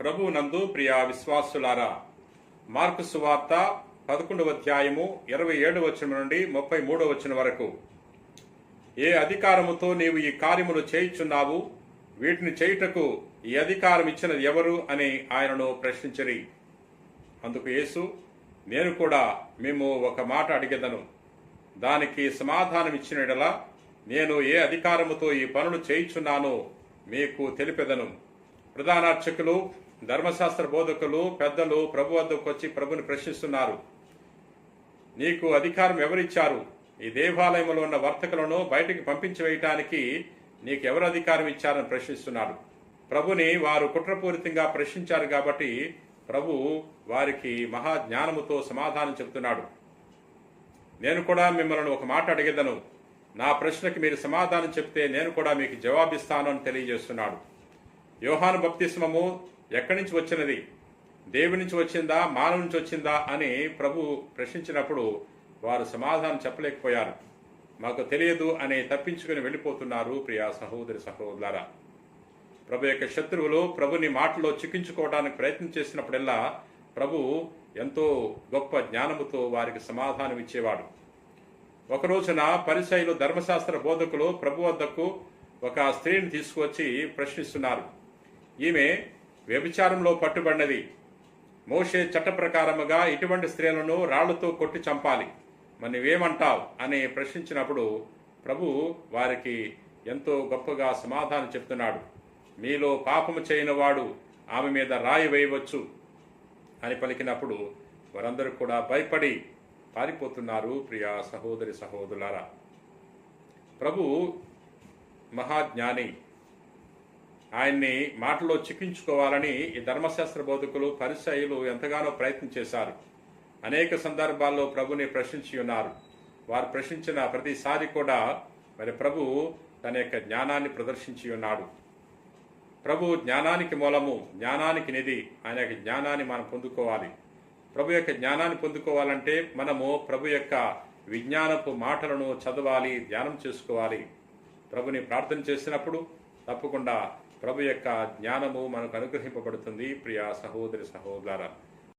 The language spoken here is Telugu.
ప్రభు నందు ప్రియ విశ్వాసులారా మార్కు సువార్త పదకొండవ అధ్యాయము ఇరవై ఏడు వచనం నుండి ముప్పై మూడవ వచనం వరకు. ఏ అధికారముతో నీవు ఈ కార్యములు చేయుచున్నావు వీటిని చేయుటకు ఈ అధికారం ఇచ్చినది ఎవరు అని ఆయనను ప్రశ్నించరి. అందుకు యేసు నేను కూడా మేము ఒక మాట అడిగెదను. దానికి సమాధానం ఇచ్చినడలా నేను ఏ అధికారముతో ఈ పనులు చేయుచున్నానో మీకు తెలిపెదను. ప్రధానార్చకులు ధర్మశాస్త్ర బోధకులు పెద్దలు ప్రభు వద్దకు వచ్చి ప్రభుని ప్రశ్నిస్తున్నారు. నీకు అధికారం ఎవరిచ్చారు? ఈ దేవాలయంలో ఉన్న వర్తకులను బయటికి పంపించి వేయటానికి నీకు ఎవరు అధికారం ఇచ్చారని ప్రశ్నిస్తున్నారు. ప్రభుని వారు కుట్రపూరితంగా ప్రశ్నించారు కాబట్టి ప్రభు వారికి మహా జ్ఞానముతో సమాధానం చెబుతున్నాడు. నేను కూడా మిమ్మల్ని ఒక మాట అడిగేదను. నా ప్రశ్నకి మీరు సమాధానం చెప్తే నేను కూడా మీకు జవాబిస్తాను అని తెలియజేస్తున్నాడు. యోహాను బప్తిస్మము ఎక్కడి నుంచి వచ్చినది? దేవుడి నుంచి వచ్చిందా? మానవ నుంచి వచ్చిందా? అని ప్రభు ప్రశ్నించినప్పుడు వారు సమాధానం చెప్పలేకపోయారు. మాకు తెలియదు అని తప్పించుకుని వెళ్ళిపోతున్నారు ప్రియా సహోదరి సహోదరులారా. ప్రభు యొక్క శత్రువులు ప్రభుని మాటలో చిక్కించుకోవడానికి ప్రయత్నం చేసినప్పుడల్లా ప్రభు ఎంతో గొప్ప జ్ఞానముతో వారికి సమాధానం ఇచ్చేవాడు. ఒక రోజున పరిసైలు ధర్మశాస్త్ర బోధకులు ప్రభు వద్దకు ఒక స్త్రీని తీసుకువచ్చి ప్రశ్నిస్తున్నారు. ఈమె వ్యభిచారంలో పట్టుబడినది. మోషే చట్ట ప్రకారముగా ఇటువంటి స్త్రీలను రాళ్ళతో కొట్టి చంపాలి. మరి నువ్వేమంటావు? అని ప్రశ్నించినప్పుడు ప్రభు వారికి ఎంతో గొప్పగా సమాధానం చెప్తున్నాడు. మీలో పాపము చేయనివాడు ఆమె మీద రాయి వేయవచ్చు అని పలికినప్పుడు వారందరూ కూడా భయపడి పారిపోతున్నారు ప్రియా సహోదరి సహోదరులారా. ప్రభు మహాజ్ఞాని ఆయన్ని మాటలో చిక్కించుకోవాలని ఈ ధర్మశాస్త్ర బోధకులు పరిసయులు ఎంతగానో ప్రయత్నం చేశారు. అనేక సందర్భాల్లో ప్రభుని ప్రశ్నించి ఉన్నారు. వారు ప్రశ్నించిన ప్రతిసారి కూడా మరి ప్రభు తన యొక్క జ్ఞానాన్ని ప్రదర్శించి ఉన్నాడు. ప్రభు జ్ఞానానికి మూలము జ్ఞానానికి నిధి. ఆయన యొక్క జ్ఞానాన్ని మనం పొందుకోవాలి. ప్రభు యొక్క జ్ఞానాన్ని పొందుకోవాలంటే మనము ప్రభు యొక్క విజ్ఞానపు మాటలను చదవాలి ధ్యానం చేసుకోవాలి. ప్రభుని ప్రార్థన చేసినప్పుడు తప్పకుండా ప్రభు యొక్క జ్ఞానము మనకు అనుగ్రహింపబడుతుంది. ప్రియా సహోదరి సహోదర